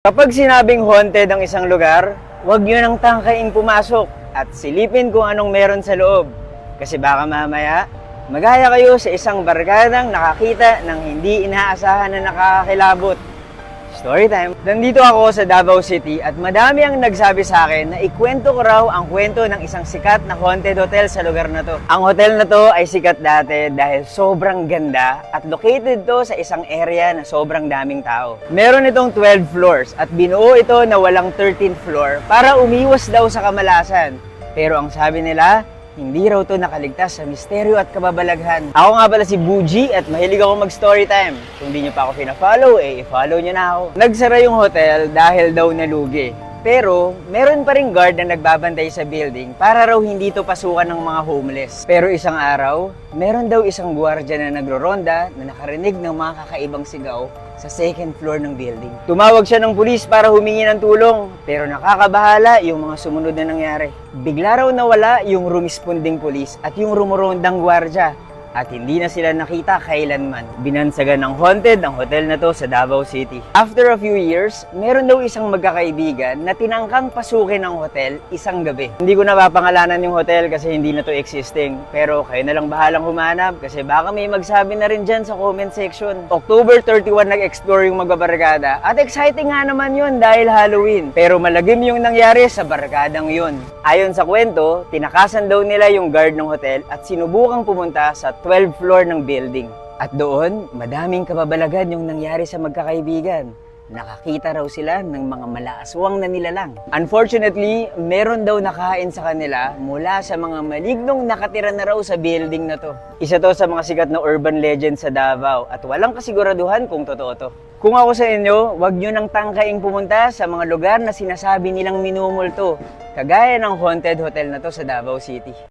Kapag sinabing haunted ang isang lugar, huwag nyo nang tangkain pumasok at silipin kung anong meron sa loob. Kasi baka mamaya, magaya kayo sa isang barkadang nakakita ng hindi inaasahan na nakakakilabot. Story time. Nandito ako sa Davao City at madami ang nagsabi sa akin na ikwento ko raw ang kwento ng isang sikat na haunted hotel sa lugar na to. Ang hotel na to ay sikat dati dahil sobrang ganda at located to sa isang area na sobrang daming tao. Meron itong 12 floors at binuo ito na walang 13th floor para umiwas daw sa kamalasan. Pero ang sabi nila, hindi raw to nakaligtas sa misteryo at kababalaghan. Ako nga pala si Buji at mahilig ako mag-story time. Kung di nyo pa ako pina-follow, eh, i-follow nyo na ako. Nagsara yung hotel dahil daw nalugi. Pero, meron pa rin guard na nagbabantay sa building para raw hindi to pasukan ng mga homeless. Pero isang araw, meron daw isang gwardiya na nagroronda na nakarinig ng mga kakaibang sigaw sa second floor ng building. Tumawag siya ng pulis para humingi ng tulong, pero nakakabahala yung mga sumunod na nangyari. Bigla raw nawala yung rumisponding pulis at yung rumorondang gwardya at hindi na sila nakita kailanman. Binansagan ng haunted ang hotel na to sa Davao City. After a few years, meron daw isang magkakaibigan na tinangkang pasukin ng hotel isang gabi. Hindi ko napapangalanan yung hotel kasi hindi na to existing. Pero kayo na lang bahalang humanap kasi baka may magsabi na rin dyan sa comment section. October 31 nag-explore yung magbabarkada at exciting nga naman yun dahil Halloween. Pero malagim yung nangyari sa barkadang yun. Ayon sa kwento, tinakasan daw nila yung guard ng hotel at sinubukang pumunta sa 12th floor ng building. At doon, madaming kababalagan yung nangyari sa magkakaibigan. Nakakita raw sila ng mga malaaswang na nilalang. Unfortunately, meron daw nakain sa kanila mula sa mga malignong nakatira na raw sa building na to. Isa to sa mga sikat na urban legend sa Davao at walang kasiguraduhan kung totoo to. Kung ako sa inyo, wag nyo nang tangkaing pumunta sa mga lugar na sinasabi nilang minumulto, kagaya ng haunted hotel na to sa Davao City.